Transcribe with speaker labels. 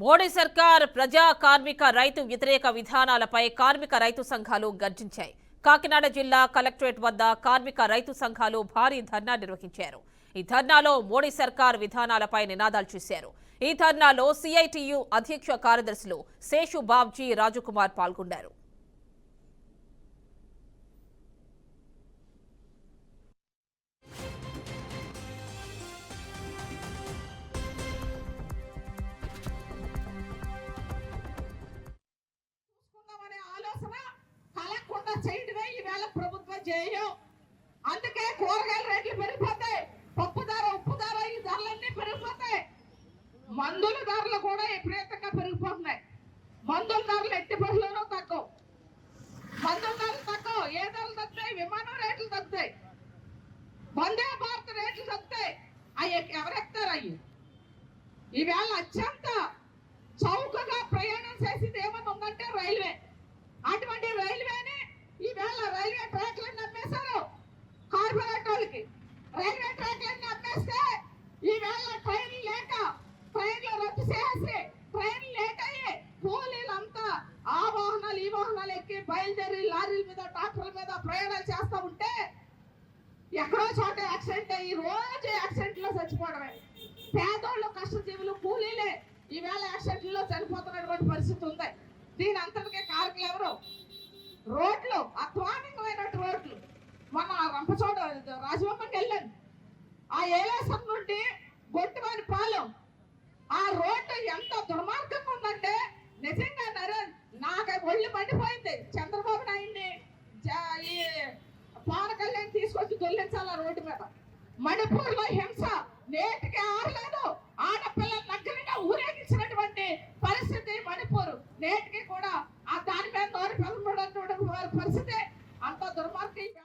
Speaker 1: మోడీ సర్కార్ ప్రజా కార్మిక రైతు వ్యతిరేక విధానాలపై కార్మిక రైతు సంఘాలు గర్జించాయి. కాకినాడ జిల్లా కలెక్టరేట్ వద్ద కార్మిక రైతు సంఘాలు భారీ ధర్నా నిర్వహించారు. ఈ ధర్నాలో మోడీ సర్కార్ విధానాలపై నినాదాలు చేశారు. ఈ ధర్నాలో సిఐటియు అధ్యక్ష కార్యదర్శులు శేషు బాబ్జీ రాజుకుమార్ పాల్గొన్నారు.
Speaker 2: కలగకుండా ఈవేళ ప్రభుత్వం చేయం అందుకే కూరగాయల రేట్లు పెరిగిపోతాయి. పప్పు ధర ఉప్పు ధర ఈ ధరలన్నీ పెరిగిపోతాయి. మందుల ధరలు కూడా విపరీతంగా పెరిగిపోతున్నాయి. మందుల ధరలు ఎట్టి బస్సులోనూ తక్కువ మందుల ధరలు తక్కువ ఏ ధరలు తగ్గుతాయి? విమానం రేట్లు తగ్గుతాయి. వందే భారత్ రేట్లు తగ్గుతాయి. అవి ఎవరెక్తారు అవి ఈవేళ అత్యంత బయలుదేరి లారీల మీద ట్రాక్టర్ల మీద ప్రయాణాలు చేస్తూ ఉంటే ఎక్కడో చోట యాక్సిడెంట్ అయ్యి రోజు యాక్సిడెంట్లో చచ్చిపోవడమే. పేదోళ్ళు కష్టజీవులు కూలీలే ఈవేళ యాక్సిడెంట్లో చనిపోతున్నటువంటి పరిస్థితి ఉంది. దీని అంతటికే కారకులు ఎవరు? రోడ్లు అధ్వానికమైన రోడ్లు. మన రంపచోడ రాజబొమ్మకి వెళ్ళాను. ఆ ఏలేసం నుండి గొట్టువారి పాలెం. ఆ రోడ్డు ఎంత ఒళ్ళు మండిపోయింది. చంద్రబాబు నాయుడిని ఈ పవన్ కళ్యాణ్ తీసుకొచ్చి దొల్లించాలి ఆ రోడ్డు మీద? మణిపూర్లో హింస నేటికి ఆరలేదు. ఆడపిల్లలు